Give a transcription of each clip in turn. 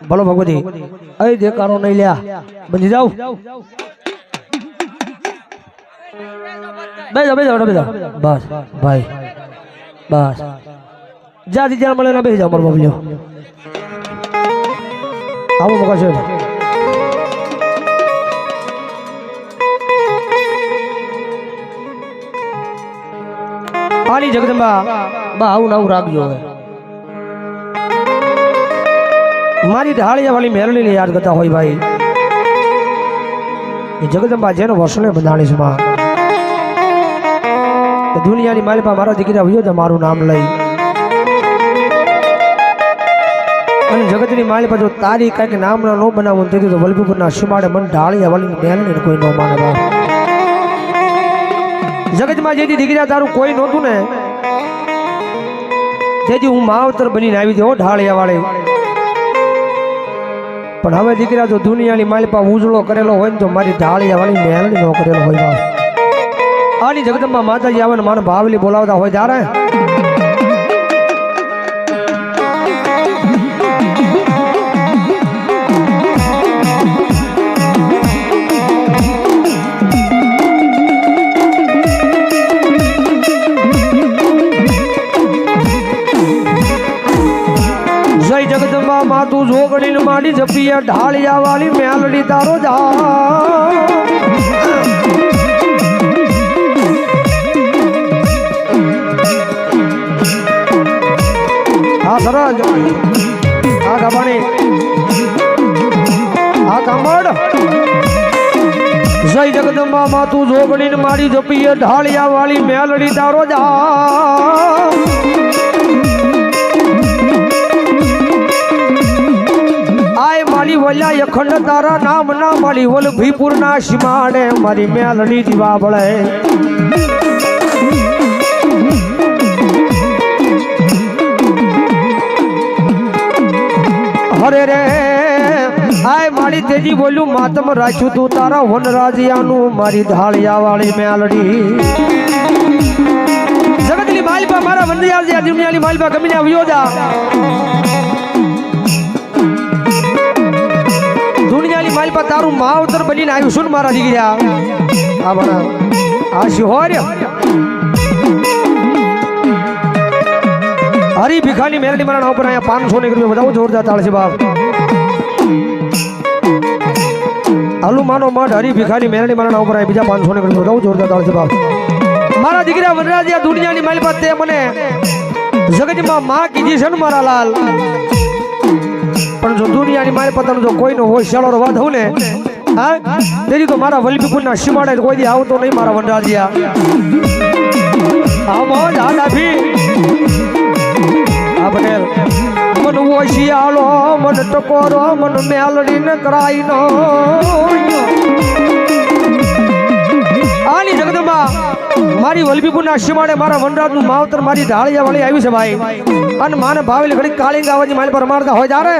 ભલો ભગવતી અહીં દેકારો નહીં લ્યા. બની જાવ બેસો બેસો બેસો બસ, ભાઈ, બસ. જ્યાંથી જ્યાં મળે બેસી જાઓ, મારો બબલ્યો આવો મોકા છે. પાણી જગદંબા, બા, આવું આવું રાખજો હવે. મારી ઢાળિયા વાળી મેરડીને યાદ કરતા હોય ભાઈ. એ જગદંબા જેનો વર્ષને બંધાણી છે માં. દુનિયાની મારી પાસે મારા દીકરા વયો તો મારું નામ લઈ. અને જગતની માલી પાસે તારી કાંઈક નામ ન બનાવું તેથી તો વલ્લભીપુરના શિમાડે મન ઢાળિયા વાળી મેરડીને કોઈ ન માને બાપ જગતમાં જેથી દીકરા તારું કોઈ નહોતું ને તેથી હું માવતર બનીને આવી હો ઢાળિયા વાળી પણ હવે દીકરા જો દુનિયાની માલિપા ઉજળો કરેલો હોય ને તો મારી ઢાળિયા વાળી મેલડી નો કરેલો હોય આની જગદંબા માતાજી આવે ને માને ભાવલી બોલાવતા હોય ત્યારે જગદંબા જોગણી માડી જપીએ ઢાળિયા વાળી મેલડી તારો જા. હા સરજ હા, ગાબાણી. હા કામડ જય જગદંબા માતું જોગડીને માડી જપીએ ઢાળિયા વાળી મેલડી તારો જા. વલ્યા અખંડ તારા નામ ના મળી ઓલ ભીપુર ના સીમાડે મારી મેલડી દીવા બળે હરે રે, આય મારી તેજી બોલ્યું, માતમ રાખ્યું તું તારા વનરાજિયાનું, મારી ધાળિયા વાળી મેલડી જગતલી માલપા મારા જે દુનિયાની માલપા ગમીને આવ્યો જા. માલ પર તારું માવતર બનીને આવ્યું છું ને મારા દીકરા. આ બના આ શિહોર હરી ભીખાની મેલડી મારા નામ પર અહીંયા પાંચસો ને રૂપિયા બધા જોરદાર તાળ છે બાપ. હલુમાનો માનો મઠ, હરી ભીખાની મેલડી મારા નામ પર બીજા પાંચસો ને રૂપિયા બધા જોરદાર તાળ છે બાપ. મારા દીકરા વનરાજ આ દુનિયાની પર તે મને જગતમાં માં કીધી છે ને મારા લાલ. પણ જો દુનિયાની મારી પતંગ જો કોઈનો હોય શાળો રવા દઉં ને, હા? તેથી તો મારા વલ્લભીપુરના સીમાડે કોઈ દી આવતો નહીં મારા વનરાજિયા. આવો દાદા ભી આ પટેલ. મન ઓશિયાળો મન ટકોરો, મન મેલડી ન કરાઈ નો આની જગદંબા મારી વલભીપુરના સીમાડે મારા વનરાજનું માવતર મારી ઢાળિયા વાળી આવી છે ભાઈ. અને માને ભાવેલી ઘડી કાળી આવવાની માલ પર મારતા હોય ત્યારે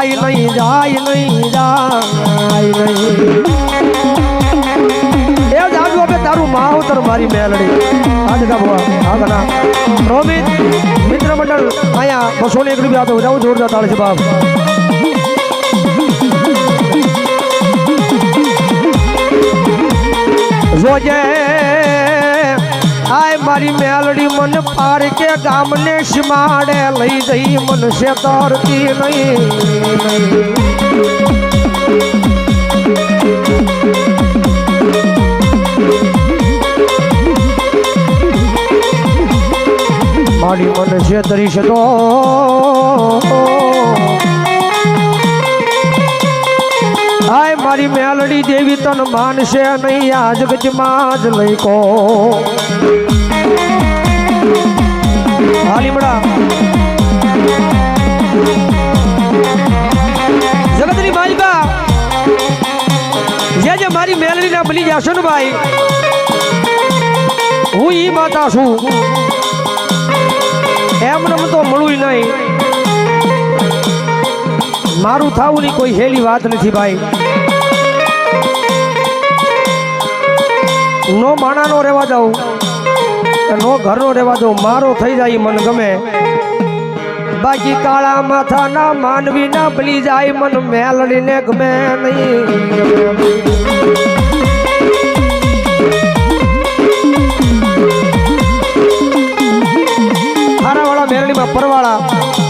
જાય નહીં જાય નહીં જાય નહીં. એ જાજુ આપે તારું માવતર મારી મેલડી. આગના રોમિત, મિત્ર મંડળ, અહીંયા બસો ને જોજે મારી મેલડી મન પાર કે ગામને સીમાડે લઈ જઈ મન છે તરતી નહીં મારી મન છે તરી છે તો હાય મારી મેલડી દેવી તન માનશે નહીં આજ ગજમાં જ લઈ કો હા જગતની માલિકા જે જે મારી મેલડીના બની જશો ને ભાઈ, હું ઈ માતા છું. એમને તો મળવું નહીં. મારું થાવું ની કોઈ હેલી વાત નથી ભાઈ. નો માણાનો રહેવા દઉં. નો ઘરનો રહેવા દઉં મારો થઈ જાય, મન ગમે. બાકી કાળા માથાના માનવી ના ભલી જાય, મન મેલડીને ગમે નહીં. મેરડીમાં પરવાળા.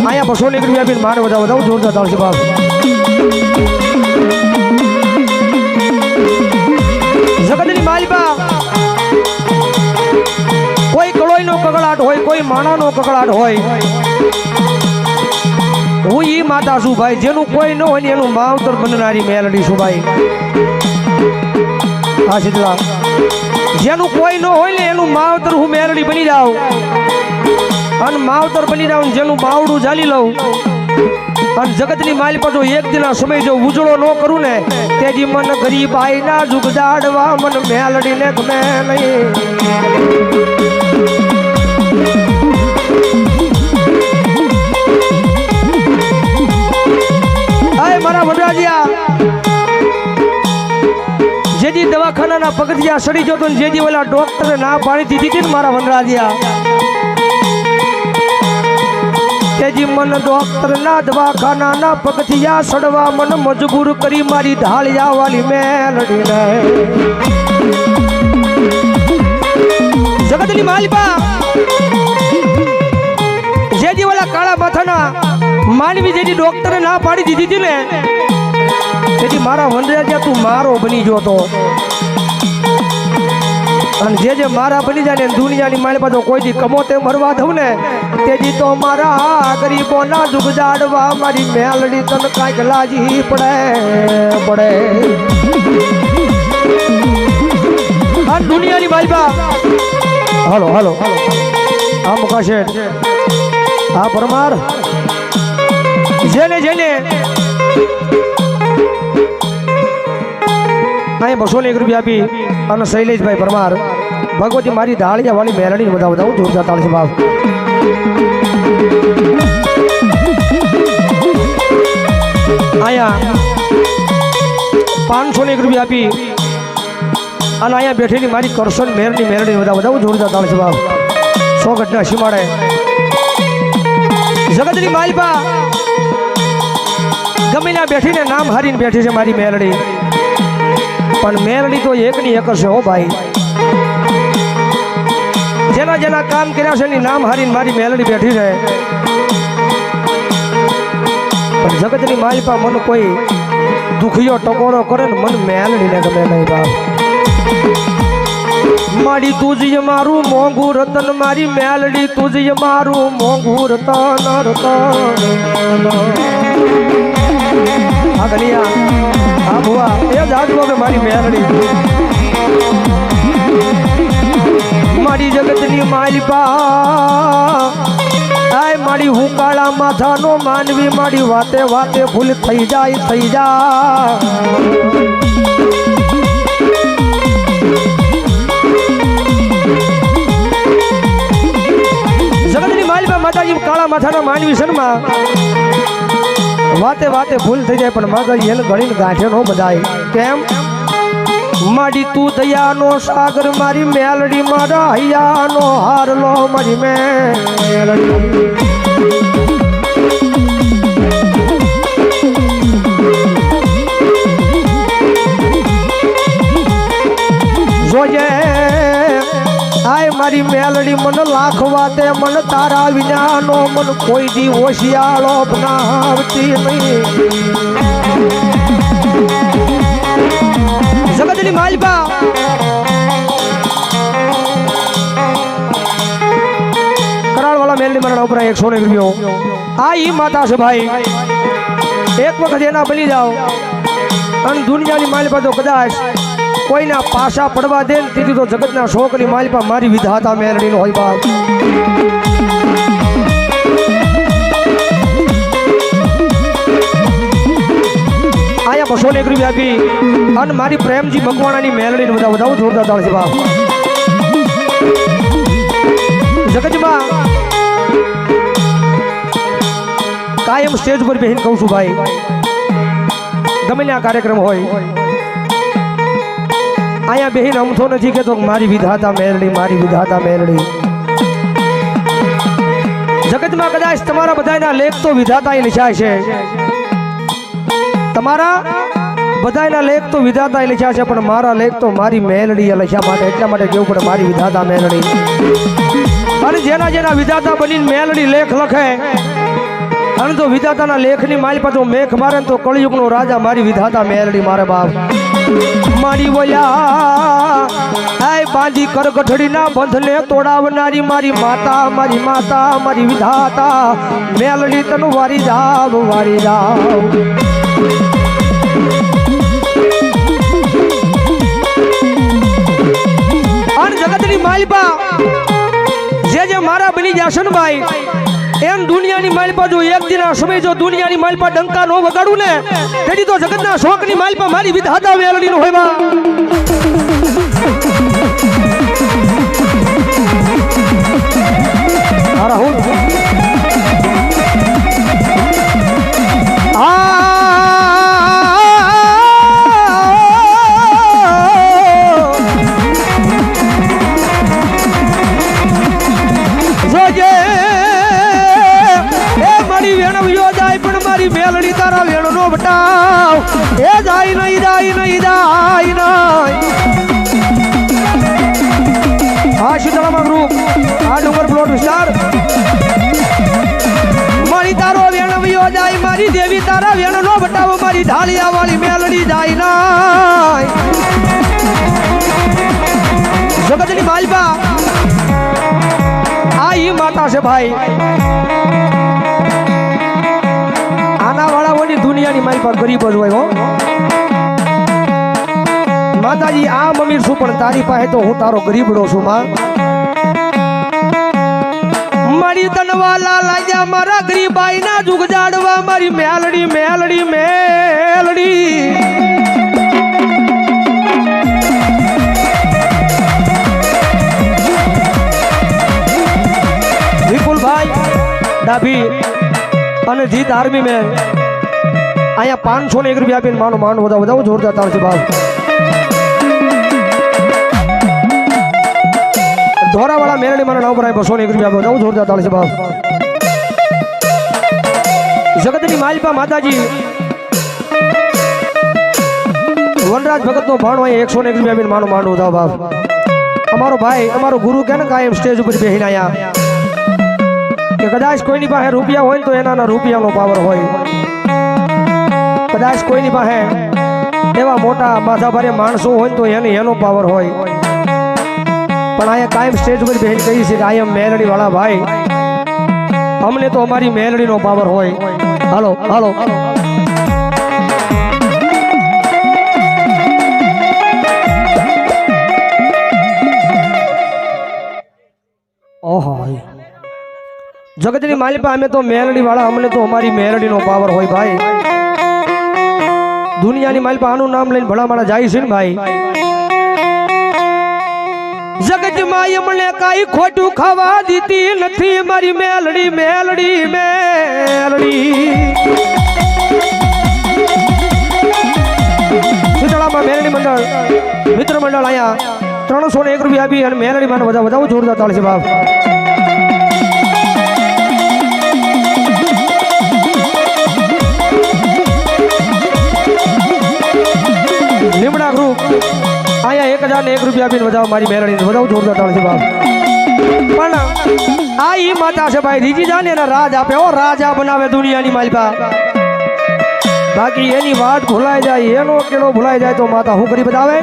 અહીંયા બસો નીકળી આપીને મારે બધા બધા જોરદાર તાળશે બાપ. જગતની માલિકા કોઈ માણાનો કકળાટ હોય. હું ઈ માતા છું ભાઈ જેનું કોઈ ન હોય ને એનું માવતર બનનારી મેલડી છું ભાઈ હા. શીતલા જેનું કોઈ ન હોય ને એનું માવતર હું મેલડી બની જાઉં. અને માવતર બની જાઉં જેનું બાવડું ચાલી લઉં. અને જગતની માલ પાછો એક દિના સમય જો ઉજળો ન કરું ને તેજી મન ગરીબ આઈ ના જુગદાડવા મન મેલડીને ગમે નહીં. મારા જેજી દવાખાનાના પગથિયા સડી જતો ને જેજી ઓલા ડોક્ટરે ના પાડી દીધી હતી ને મારા વનરાજિયા. તેજી મન ડોક્ટર ના દવાખાનાના પગથિયા સડવા મન મજબૂર કરી મારી ઢાળિયા વાલી મેલડીને. જગતની માલિકા. જેજી ઓલા કાળા માથાના માનવી જેની ડોક્ટરે ના પાડી દીધી હતી ને, તેથી મારા વનરાજા તું મારો બની ગયો તો અને જે જે મારા બની જાય ને દુનિયાની મારી પાછો કોઈ દી કમો તે મરવા દઉં ને તેજી તો મારા ગરીબોના દુઃખ જાડવા મારી મેલડી તન કાંઈક લાજી પડે પડે. આ દુનિયાની મારી બા હાલો હાલો આ મુકાશે આ પરમાર. જેને જેને. અહીં બસો ને એક રૂપિયા આપી અને શૈલેષભાઈ પરમાર. ભગવતી મારી દાળિયા વાળી મેરાણી બધા બધા જોરદાર તાળશે બાપ. અહીંયા પાંચસો ને એક રૂપિયા આપી અને અહીંયા બેઠેલી મારી કરશન મેરની મેરડી બધા બધા જોરદાર તાળશે બાપ સો ઘટના સીમાડે જગતની માલપા. ગમે ના બેઠીને નામ હારીને બેઠી છે મારી મેરડી. પણ મેરડી તો એકની એક છે હો ભાઈ. જેના જેના કામ કર્યા છે એની નામ હારીને મારી મેલડી બેઠી છે. પણ જગતની માલપા મને કોઈ દુખિયો ટકોરો કરે ને મન મેલડીને ગમે નહીં બાપ મારી તુજય મારું મોંઘું રતન, મારી મેલડી તુજય મારું મોંઘું રતન રતન. મારી મેલડી. મારી જગતની માલિપા આય, મારી હું કાળા માથાનો માનવી મારી વાતે વાતે ભૂલ થઈ જાય થઈ જાય. માતાજી કાળા માથાના માનવી શર્મા વાતે વાતે ભૂલ થઈ જાય, પણ માતાજી એને ગણીને ગાંઠે નો બધાય. કેમ? માડી તું દયાનો સાગર, મારી મેલડી, મારા હૈયાનો હારલો, મારી મેલડી. મારી મેલડી મન લાખ વાતે મન તારા વિનાનો મન કોઈ દી હોશિયાળો બનાવતી નહીં. જગતની માલપા કરાળવાળા મેલની મરણ ઉપર એકસો ને રૂપિયો આ ઈ માતા છે ભાઈ. એક વખત એના બની જાઓ. અને દુનિયાની માલિકા તો કદાચ કોઈના પાછા પડવા દે ને દીધી તો જગતના છોકરી માલપા મારી વિધાતા મેરડીનો હોય બાપ. આયા બસો આપી અને મારી પ્રેમજી મકવાણાની મેલડીને બધા બધા જોરદાર તાળ છે બાપ. કાયમ સ્ટેજ પર બેહીને કહું છું ભાઈ, ગમે આ કાર્યક્રમ હોય અહીંયા બેહીને અમથો નથી કેતો મારી વિધાતા મેલડી મારી વિધાતા મેલડી જગતમાં કદાચ તમારા બધાના લેખ તો વિધાતા લખ્યા છે. તમારા બધાના લેખ તો વિધાતા લખ્યા છે, પણ મારા લેખ તો મારી મેલડીએ લખ્યા માટે. એટલા માટે કેવું પડે? મારી વિધાતા મેલડી અને જેના જેના વિધાતા બનીને મેલડી લેખ લખે અને જો વિધાતાના લેખની માલ પાછો મેઘ મારે તો કળિયુગનો રાજા, મારી વિધાતા મેલડી મારે બાપ. મારી વયા આય બાંધી કરગઠડીના બંધને તોડાવનારી મારી માતા મારી માતા, મારી વિધાતા. મેલડી તન વારી જાવ વારી જાવ. જગતની માલિપા, જે જે મારા બની જશે ને ભાઈ એમ દુનિયાની માલપા જો એક દિના સમય જો દુનિયાની માલપા ડંકા નો વગાડું ને તેથી તો જગતના શોકની માલપા મારી વિધાતા વેલડી નો હોય હું? એ noi dai noi dai noi આ શીતળામાં ગ્રુપ આ ડુંગર પ્લોટ વિસ્તાર મારી તારો વેણ વિયો જાય મારી દેવી તારા વેણ નો બટાવ મારી ઢાલિયા વાળી મેલડી જાય નહીં જગતની માલપા આ ઈ માતા છે ભાઈ આના વાળાઓની દુનિયાની માલપા ગરીબ જ હોય હો. માતાજી આ મમીર છું, પણ તારી પાસે તો હું તારો ગરીબડો છું, માં. મારી તનવાલા લાગ્યા મારા ગરીબાઈ ના જુગ જાડવા, મારી મેલડી મેલડી મેલડી. ડાભી અને જીત આર્મી મેં અહીંયા પાંચસો ને એક રૂપિયા આપીને માનો માનો બધા બધા જોરદાર તાળ ભાવ. ધોરાવાળા મેરડી મારા નામ પર આય બસો ને એક રૂપિયા બધા જોરદાર તાળી છે, બાપ. જગતની માલપા માતાજી. વનરાજ ભગત નો ભાણો અહીંયા એકસો ને એક રૂપિયા આપીને માનો માનો થાવ બાપ. અમારો ભાઈ, અમારો ગુરુ કે ને કાયમ સ્ટેજ ઉપર બેહીને આયા? કે કદાચ કોઈની પાસે રૂપિયા હોય તો એના રૂપિયાનો પાવર હોય. કદાચ કોઈની પાસે એવા મોટા માથાભારે માણસો હોય તો એને એનો પાવર હોય. પણ અહીંયા કાયમ સ્ટેજ ઉપર બેન કહી છે કે આઈ મેલડી વાળા ભાઈ. અમને તો અમારી મેલડીનો પાવર હોય. હાલો હાલો. ઓહો જગતની માલિપા, અમે તો મેલડી વાળા અમને તો અમારી મેલડીનો પાવર હોય ભાઈ. દુનિયાની માલિપા, આનું નામ લઈને ભલા મારા જાય છે ને ભાઈ. જગતમાં એમણે કાઈ ખોટું ખાવા દીધી નથી મારી મેલડી મેલડી મેલડી શીતળામાં મેલડી મંડળ મિત્ર મંડળ અહીંયા ત્રણસો ને એક રૂપિયા આપી અને મેલડી માને બધા બધા જોરદાર તાળ છે બાપ લીમડા ગ્રુપ અહીંયા એક હજાર ને એક રૂપિયા આપીને વધાવ, મારી મેરડી વધાવ, જોરદાર છે બાપ. પણ આ ઈ માતા છે ભાઈ, રીજી જાને એના રાજ આપે ઓ રાજા બનાવે દુનિયાની માલિકા. બાકી એની વાત ભૂલાઈ જાય, એનો કેળો ભૂલાઈ જાય તો માતા હું કરી બતાવે?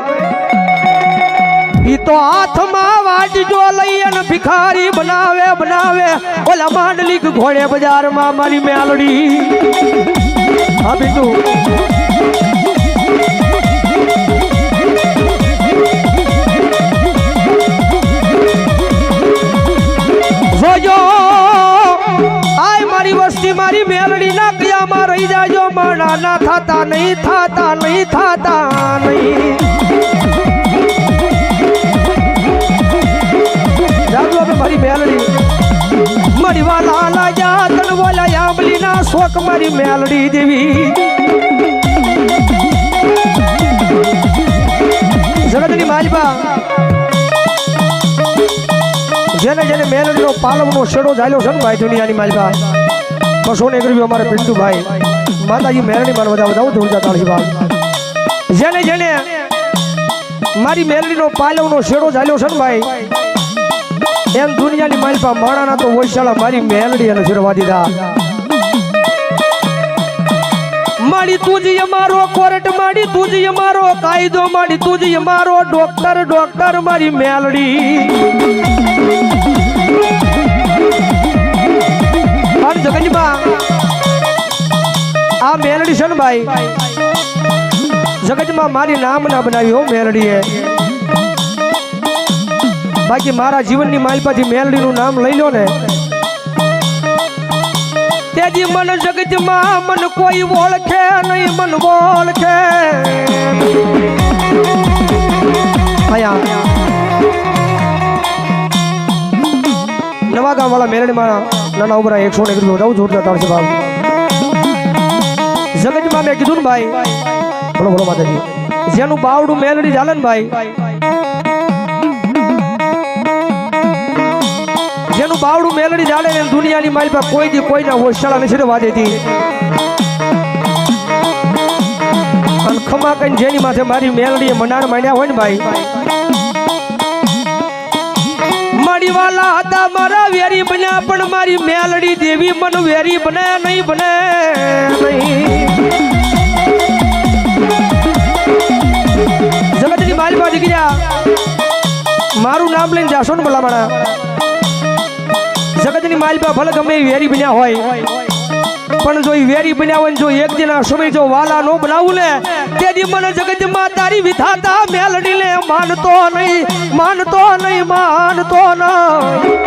ઈ તો હાથમાં વાટજો લઈ અને ભિખારી બનાવે બનાવે. ઓલા માંડલી ઘોડે બજારમાં મારી મેલડી. હા બિંદુ જોજો. આય મારી વસ્તી, મારી મેલડી ના ક્રિયામાં રહી જાજો. માણા ના થાતા નહીં થાતા નહીં થાતા નહીં. હવે મારી મેલડી. મારી વાલા લાગ્યા તન બોલા આંબલી ના મારી મેલડી દેવી જગતની માલિબા જેને જેને મેલડીનો પાલવનો શેડો ઝાલ્યો છે ને ભાઈ દુનિયાની માલિબા બસો ને ગરીબી અમારે પિન્ટુભાઈ. માતાજી મહેરણી માર બધા બધા ધૂળતા તાળી ભાઈ જેને જેને મારી મેલડીનો પાલવનો શેડો ઝાલ્યો છે ને ભાઈ, એમ દુનિયાની માલિપા માણાના તો વૈશાળા મારી મેલડી અને ફેરવા દીધા. માડી તુજી મારો કોર્ટ માડી તુજી મારો કાયદો માડી તુજી મારો ડોક્ટર ડોક્ટર મારી મેલડી. જગનજીમાં આ મેલડી છે ને ભાઈ, જગતમાં મારી નામ ના બનાવી હો મેલડીએ. બાકી મારા જીવનની માલપાથી મેલડીનું નામ લઈ લો ને. તેથી મન જગતમાં મન કોઈ ઓળખે નહીં, મન ઓળખે. નવા ગામ વાળા મેલડીમાં નાના ઉભરા એકસો ને એકસો રહું જોરદાર તાળશે ભાવ જગતમાં મેં કીધું ને ભાઈ, બોલો બોલો માતાજી, જેનું બાવડું મેલડી ચાલે ને ભાઈ જેનું બાવડું મેલડી જાડે ને દુનિયાની માલ પર કોઈ દી કોઈના હોશાળા નથી વાજે હતી અને ખમા કઈ જેની માથે મારી મેલડીએ મનાર માંડ્યા હોય ને ભાઈ. મારી વાલા હતા, મારા વેરી બન્યા, પણ મારી મેલડી દેવી મન વેરી બને નહીં બને નહીં. જગતની મારી પાસે ગયા મારું નામ લઈને જાશો ને ભલામણા. જગતની માલિપા ભલે ગમે વેરી બન્યા હોય. પણ જો વેરી બન્યા હોય ને જો એક દિન સમય જો વાલા નો બનાવું ને, તે દી મને જગતમાં તારી વિધાતા મેલડી લે માનતો નહીં માનતો નહીં માનતો નહીં.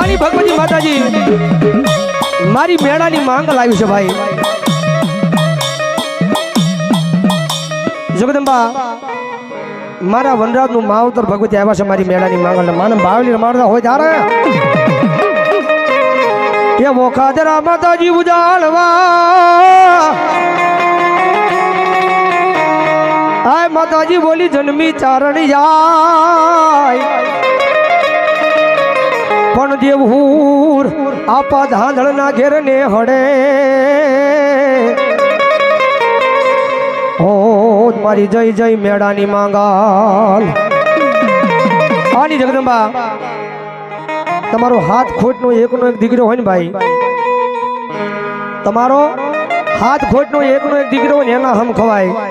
આની ભગવતી માતાજી, મારી મેળાની માંગ લાવી છે ભાઈ. જગદંબા મારા વનરાજનું માવતર ભગવતી આવ્યા છે મારી મેળાની માંગણ માન ભાવલી મારતા હોય ત્યારે. એ મોખાદરા માતાજી ઉજાળવા. આય માતાજી બોલી, જન્મી ચારણી જાય. પણ દેવહૂર આપા ધાંધળના ઘેર ને હડે. ઓ મારી જય જય મેળાની માંગાલ. આની જગદંબા, તમારો હાથ ખોટનો એકનો એક દીકરો હોય ને ભાઈ? તમારો હાથ ખોટનો એકનો એક દીકરો હોય ને એના હમ ખવાય.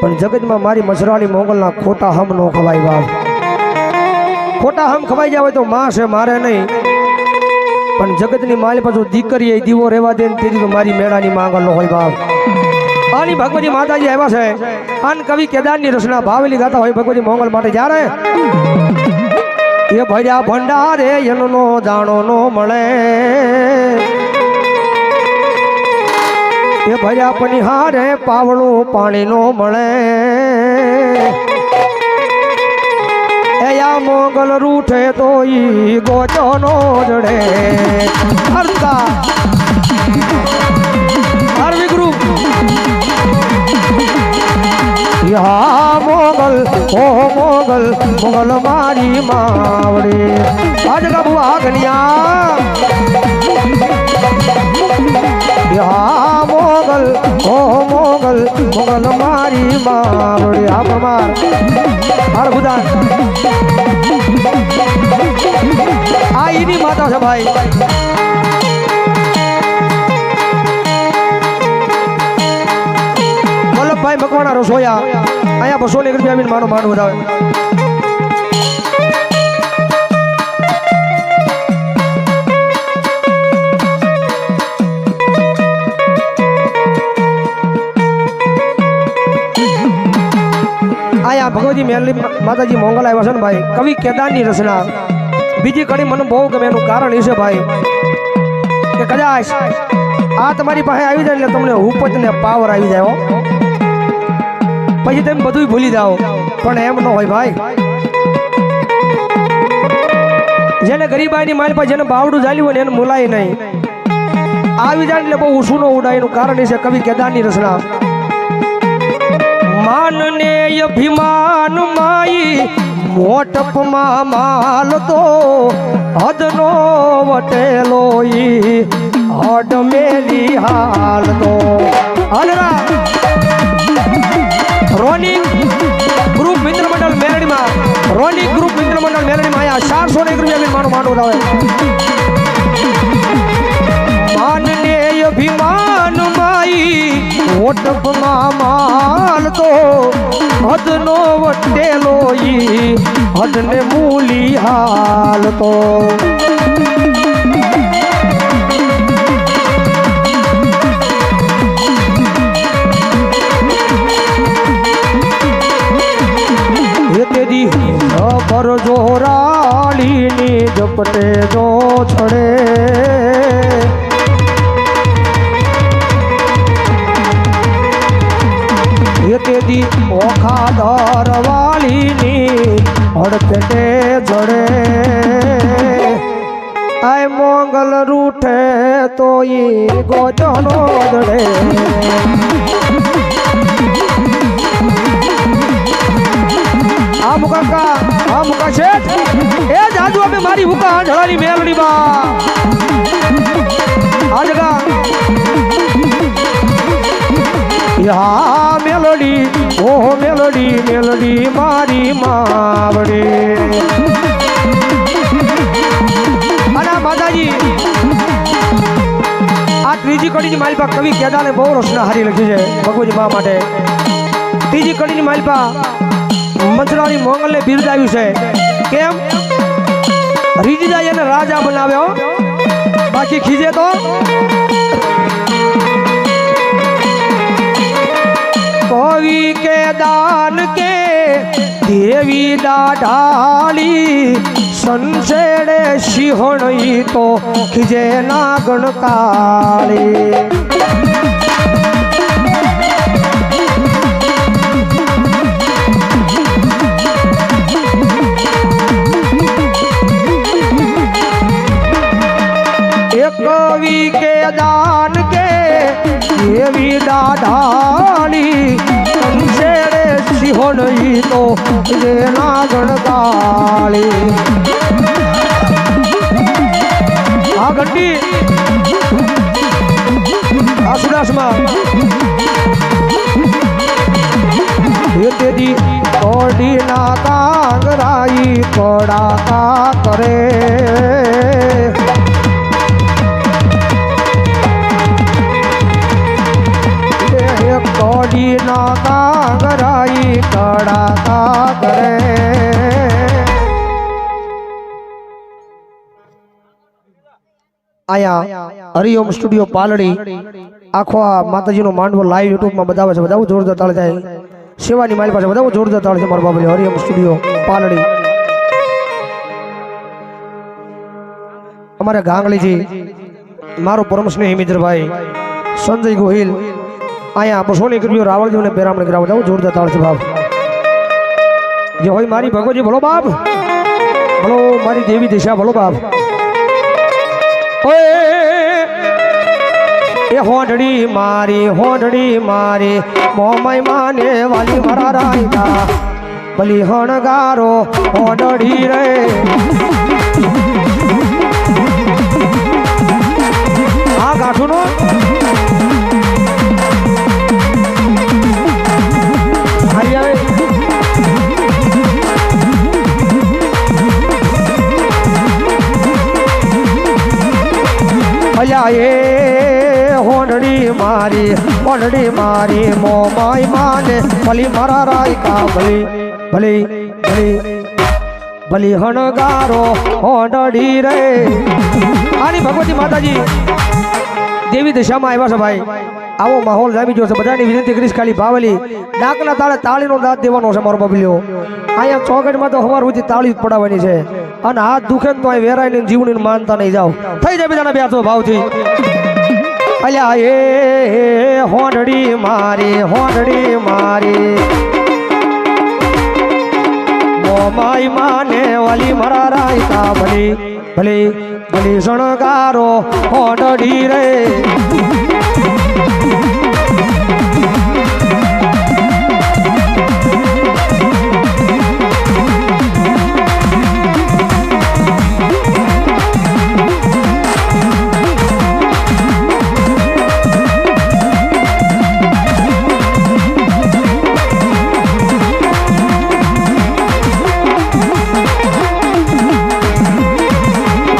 પણ જગતમાં મારી મસરાળી મોગલના ખોટા હમ નો ખવાય બાપ. ખોટા હમ ખવાઈ જાય તો માં છે, મારે નહીં. પણ જગતની માલી પાછું દીકરી એ દીવો રહેવા દે ને તેથી તો મારી મેળાની માંગલ હોય બાપ. આની ભગવતી માતાજી આવ્યા છે. અન કવિ કેદારની રચના ભાવેલી ગાતા હોય ભગવતી મોંગલ માટે જ્યારે એ ભર્યા ભંડારે એનો દાણો નો મળે. એ ભર્યા પનિહારે પાવળું પાણી નો મળે એયા મોગલ રૂઠે તો ઈ ગોચો નો જડે. હરતા યા મોગલ, ઓ મોગલ મોગલ મારી માવડી. આજ ગાબુ આગનિયા. હા, મોગલ, ઓ મોગલ મોગલ મારી માવડી. આ પ્રમાણ હર ખુદા આ ઈની માતા છે ભાઈ. વલ્લભભાઈ મકવાણા રસોયા અહીંયા બસો ને રૂપિયા આવીને માનો, માન વધાવે. અહીંયા ભગવતી મેલની માતાજી મોંગલ આવ્યા છે ને ભાઈ. કવિ કેદારની રચના. બીજી કડી મને બહુ ગમે એનું કારણ એ છે ભાઈ કે કદાચ આ તમારી પાસે આવી જાય એટલે તમને ઉપજ ને પાવર આવી જાય હો. પછી તમે બધું ભૂલી જાઓ. પણ એમ ન હોય ભાઈ. જેને ગરીબાઈની માલ પાસે જેને બાવડું ચાલ્યું હોય એને મુલાય નહીં. આવી જાય એટલે બહુ ઊંસું ન ઉડાય એનું કારણ છે કવિ કેદારની રચના. માનને અભિમાન માઈ મોટપમાં માલ તો હદનો વટેલો ઈ હડ મેલી હાલ તો. અનરા રોનિંગ ગ્રુપ મિત્ર મંડળ મેરડીમાં રોનિંગ ગ્રુપ મિત્ર મંડળ મેરડીમાં આયા ચારસો ને એક રૂપિયા મારું માનવું આવે માનને અભિમાન માઈ ઓટપમાં માલ તો હદનો વટેલો ઈ, હદને મૂલી હાલ તો. પર જોરાલીની ઝપટે જો છડે. તેથી ઓખા દરવાલીની હડપેટે જડે. આય મોંગલ રૂઠે તો ઈ ગોચનો દડે. આ મુકાકા આ મુકા છે. એ જાદુ અમે મારી હુકા આંધળાની મેલડી બા આ જગા. યા મેલડી ઓહો મેલડી મેલડી મારી માવડી. અને માતાજી, આ ત્રીજી કડીની માલિપા કવિ કેદાને બહુ રચના હારી લખી છે ભગવતી મા માટે. ત્રીજી કડીની માલિપા મંત્રાણી મોંગલને બિરદાવ્યું છે. કેમ? રીજીદાઈ એને રાજા બનાવ્યો. બાકી ખીજે તો? કવિ કે દાન કે દેવી દાઢાળી સંસેડે સિંહણ તો ખીજે નાગણ કાળી દેવી દાઢાળી સંસેડે નહીં તો ખીજે નાગણ કાળી આ ઘંટી. આ સુડાસમાં એ તેદી કોડીના કાંગરાઈ કોડાકા કરે. એ કોડીના કાંગરાઈ કડાકા કરે આયા હરિઓમ સ્ટુડિયો પાલડી, આખો આ માતાજીનો માંડવો લાઈવ યુટ્યુબમાં બતાવે છે. બધા જોરદાર તાળ થાય સેવાની મારી પાસે બધા જોરદાર તાળ છે મારા બાબુ હરિઓમ સ્ટુડિયો પાલડી. અમારા ગાંગલીજી મારો પરમ સ્નેહી મિત્રભાઈ, સંજય ગોહિલ અહીંયા બસોની કર્યો રાવળજીને બેરામણ કરાવવા બધા જોરદાર તાળ છે બાપ જે હોય મારી ભગવજી ભલો બાપ. ભલો મારી દેવી દિશા ભલો બાપ. એ હોંઢડી મારી હોંઢડી મારી મોમય માને વાલી મારા રાયતા ભલી હણગારો હોંઢડી રે. આ ગાંઠું નો અલ્યા એ હોડડી મારી હોડડી મારી મોમાઈ માને. ભલી મારા રાયકા, ભલી ભલી ભલી ભલી હણગારો હોડડી રે. આની ભગવતી માતાજી, દેવી દશામાં આવ્યા છે ભાઈ. આવો માહોલ જામી ગયો બધાની વિનંતી કરીશ, ખાલી ભાવલી ડાકના તાળે તાળીનો દાંત દેવાનો છે મારો બબલ્યો અહીંયા ચોકટમાં તો હવાર સુધી તાળી જ પડાવવાની છે. અને હાથ દુખે તો અહીં વેરાય ને જીવની માનતા નહીં જાઓ. થઈ જાય બીજાના બે ભાવથી. અલ્યા એ, હોંડડી મારી હોંડડી મારી. મોમાઈ માને વાલી મારા રાયતા ભલી ભલી ભલી શણગારો, હોંડડી રે.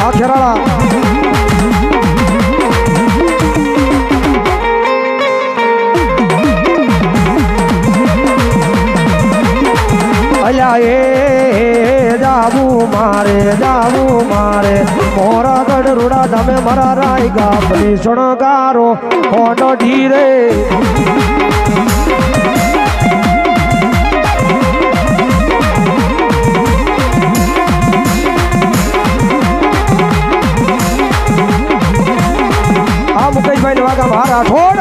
આ ખેરાળા અલ્યા એ જાવું મારે જાવું મારે મોરા ગઢ રૂડા તમે મારા રાય ગામની શણગારો ઢીરે મુકેશભાઈ વાગા મારા રાઠોડ.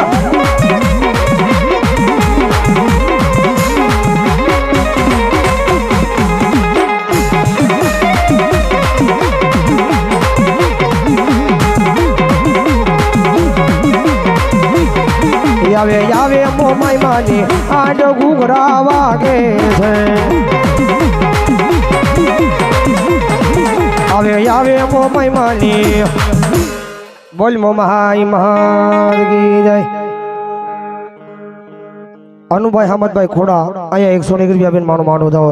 આવે આવે મોમાઈ માની આડ ઘૂઘરા વાગે છે. આવે આવે મોમાઈ માની બોલ મોમાઈ મહાગી જય અનુભાઈ હમદભાઈ ખોડા, અહીંયા એકસો એક રૂપિયા બેન માનો માનો જાવ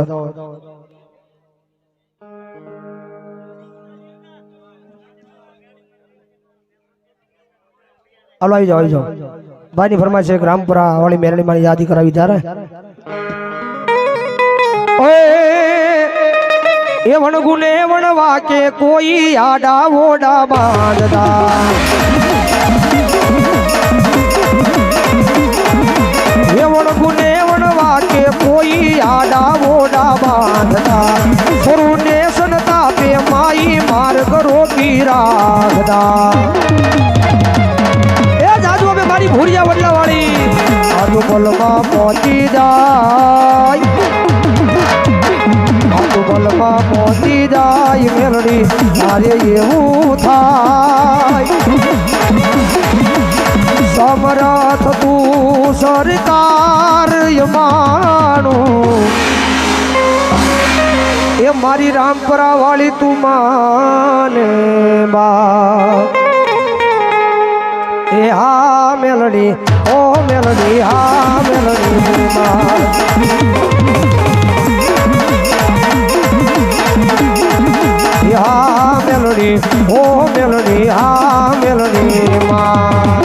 હાલો, આવી જાઓ આવી જાઓ. ભાઈની ફરમાઈશ છે રામપુરા વાળી મેરણી મારી યાદી કરાવી ત્યારે. એ વણગુને વણવા કે કોઈ આડા ઓડા બાંધતા. એ વણગુને વણવા કે કોઈ આડા ઓડા બાંધતા. ગુરુને સનતા પે માઈ માર્ગ રોકી રાખતા એ જાજુ અમે મારી ભૂરિયા વડલા વાળી આજુ બોલમાં પહોંચી જાય. બોલમાં પહોંચી જાય મેલડી તારે એવું થાય સમરથ તું સરકાર માનું એ મારી રામપરા વાળી તું માને બા એ હા મેલડી, ઓ મેલડી હા મેલડી હા મેલડી ઓ મેલડી હા મેલડી માં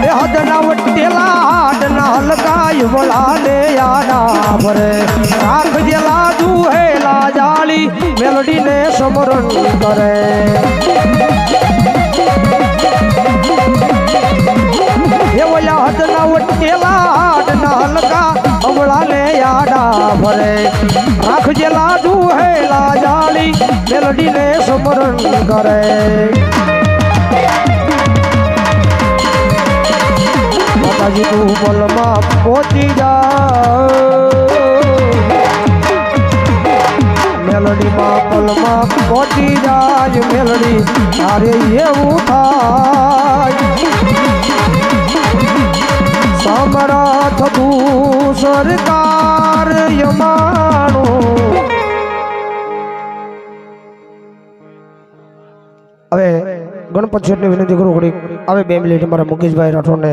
એ હદના વટેલા હાડના હલકાય વળાને યાડા ભરે રાખજેલા દુહેલા જાળી મેલડીને સમરણ કરે એ ઓલા હદના વટેલા હાડના હલકા અમળાને યાડા ભરે રાખજેલા દુહેલા જાળી મેલડીને સમરણ કરે માતાજી તું બોલમાં પહોંચી જા મેલડીમાં પલમાં પહોંચી જાય મેલડી તારે એવું થાય સમરથ સરકાર યમાણું. હવે ગણપત શેઠને વિનંતી કરું ઘડી હવે બે મિનિટ મારા મુકેશભાઈ રાઠોડને.